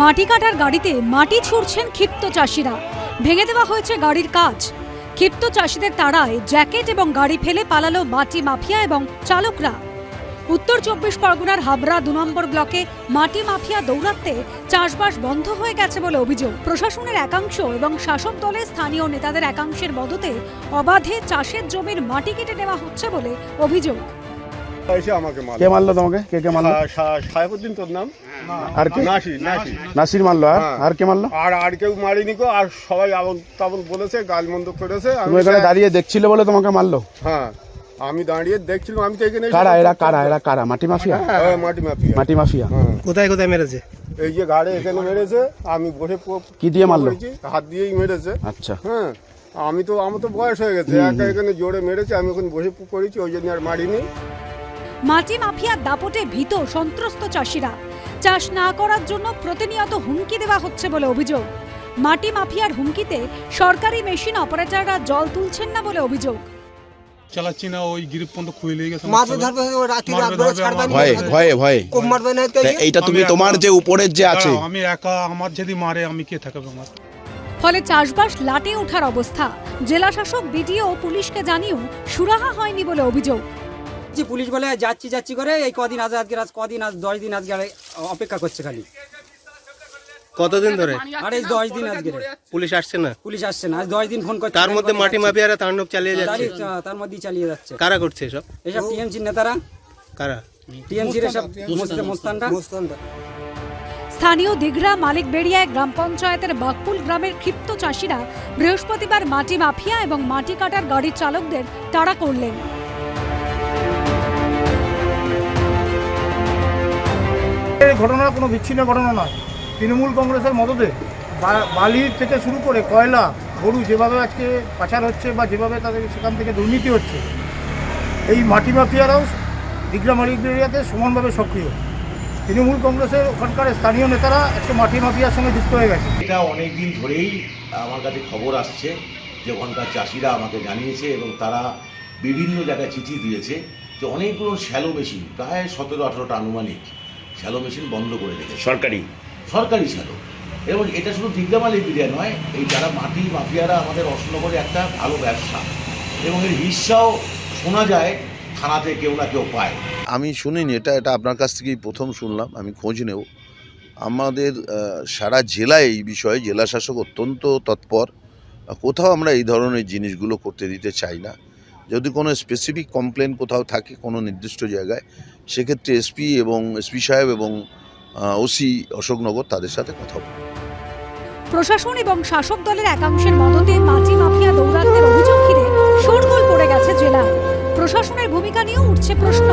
মাটি কাটার গাড়িতে মাটি ছুঁড়ছেন ক্ষিপ্ত চাষিরা। ভেঙে দেওয়া হয়েছে গাড়ির কাজ। ক্ষিপ্ত চাষিদের তাড়ায় জ্যাকেট এবং গাড়ি ফেলে পালালো মাটি মাফিয়া এবং চালকরা। উত্তর চব্বিশ পরগনার হাবড়া দু নম্বর ব্লকে মাটি মাফিয়া দৌরাত্মে চাষবাস বন্ধ হয়ে গেছে বলে অভিযোগ। প্রশাসনের একাংশ এবং শাসক দলের স্থানীয় নেতাদের একাংশের মদতে অবাধে চাষের জমির মাটি কেটে নেওয়া হচ্ছে বলে অভিযোগ। এসে আমাকে মারলো। কে মারলো তোমাকে? কে কে মারলো? সা- সা- সাহেবুদ্দিন তোর নাম? আর কে? নাসি নাসি নাসির মারলো আর? হ্যাঁ। আর কে মারলো? আর আর কেউ মারিনি কো আর সবাই আবল তাবল বলেছে গাল করেছে। আমি এখানে দাঁড়িয়ে দেখছিলে বলে তোমাকে মারলো? হ্যাঁ আমি দাঁড়িয়ে দেখছিলাম আমি তো এখানে কারা? এরা কারা? এরা কারা? মাটি মাফিয়া? হ্যাঁ, মাটি মাফিয়া। মাটি মাফিয়া? হ্যাঁ। কোথায় কোথায় মেরেছে? এই যে ঘাড়ে এখানে মেরেছে আমি বসে কি দিয়ে মারলো? হাত দিয়েই মেরেছে। আচ্ছা। হ্যাঁ আমি তো আমার তো বয়স হয়ে গেছে একা এখানে জোরে মেরেছে আমি এখন বসে পড়েছি ওই জন্য আর মারিনি। মাটি মাফিয়ার দাপটে ভীত সন্ত্রস্ত চাষিরা। চাষ না করার জন্য প্রতিনিয়ত হুমকি দেওয়া হচ্ছে বলে অভিযোগ। মাটি মাফিয়ার হুমকিতে সরকারি মেশিন অপারেটররা জল তুলছেন না বলে অভিযোগ। চালাচ্ছি না ওই গ্রিপ পর্যন্ত খুলে লেগে গেছে। মারবে ধরবে রাত ধরে ছাড়বে না। ভয়ে ভয়ে ভয়ে। কোপ মারবে না তো এইটা তুমি তোমার যে উপরের যে আছে। আমি একা আমার যদি মারে আমি কে থাকবে আমার? ফলে চাষবাস লাটে ওঠার অবস্থা। জেলা শাসক বিডিও ও পুলিশকে জানিয়েও সুরাহা হয়নি বলে অভিযোগ। যে পুলিশ বলে যাচ্ছি যাচ্ছি করে এই কদিন আজ আজকে আজ কদিন আজ দশ দিন আজকে অপেক্ষা করছে খালি। কতদিন ধরে? আর দশ দিন আজকে। পুলিশ আসছে না? পুলিশ আসছে না আজ দশ দিন ফোন করছে। তার মধ্যে মাটি মাফিয়ারা তাণ্ডব চালিয়ে যাচ্ছে। তার মধ্যেই চালিয়ে যাচ্ছে। কারা করছে এসব? এসব টিএমসির নেতারা? কারা? টিএমসির এসব মোস্ত- মোস্তানরা। স্থানীয় দিঘরা মালিকবেড়িয়ায় গ্রাম পঞ্চায়েতের বাকপুল গ্রামের ক্ষিপ্ত চাষিরা বৃহস্পতিবার মাটি মাফিয়া এবং মাটি কাটার গাড়ির চালকদের তাড়া করলেন। এই ঘটনা কোনো বিচ্ছিন্ন ঘটনা নয়। তৃণমূল কংগ্রেসের মদতে বালির থেকে শুরু করে কয়লা, গরু যেভাবে আজকে পাচার হচ্ছে বা যেভাবে তাদের সেখান থেকে দুর্নীতি হচ্ছে, এই মাটি মাফিয়ারাও দিগরা মালিক এরিয়াতে সমানভাবে সক্রিয়। তৃণমূল কংগ্রেসের ওখানকার স্থানীয় নেতারা আজকে মাটি মাফিয়ার সঙ্গে যুক্ত হয়ে গেছে। এটা অনেক দিন ধরেই আমার কাছে খবর আসছে যে ওখানকার চাষিরা আমাকে জানিয়েছে এবং তারা বিভিন্ন জায়গায় চিঠি দিয়েছে যে অনেকগুলো শ্যালো মেশিন, প্রায় সতেরো আঠেরোটা আনুমানিক শ্যালো মেশিন বন্ধ করে রেখেছে। সরকারি। সরকারি শ্যালো। এবং এটা শুধু দিগদামাল এরিয়া নয় এই যারা মাটি মাফিয়ারা আমাদের অশোকনগরে একটা ভালো ব্যবসা। এবং এর হিস্সাও শোনা যায় থানাতে কেউ না কেউ পায়। আমি শুনিনি এটা এটা আপনার কাছ থেকেই প্রথম শুনলাম আমি খোঁজ নেব। আমাদের সারা জেলায় এই বিষয়ে জেলা শাসক অত্যন্ত তৎপর। কোথাও আমরা এই ধরনের জিনিসগুলো করতে দিতে চাই না। যদি কোনো স্পেসিফিক কমপ্লেন কোথাও থাকে কোনো নির্দিষ্ট জায়গায়, সেক্ষেত্রে এসপি এবং এসপি সাহেব এবং ওসি অশোকনগর তাদের সাথে কথা বলবে প্রশাসন এবং শাসক দলের একাংশের মদতে মাটি মাফিয়া দৌরাত্মের অভিযোগ ঘিরে শোরগোল পড়ে গেছে জেলা প্রশাসনের ভূমিকা নিয়েও উঠছে প্রশ্ন।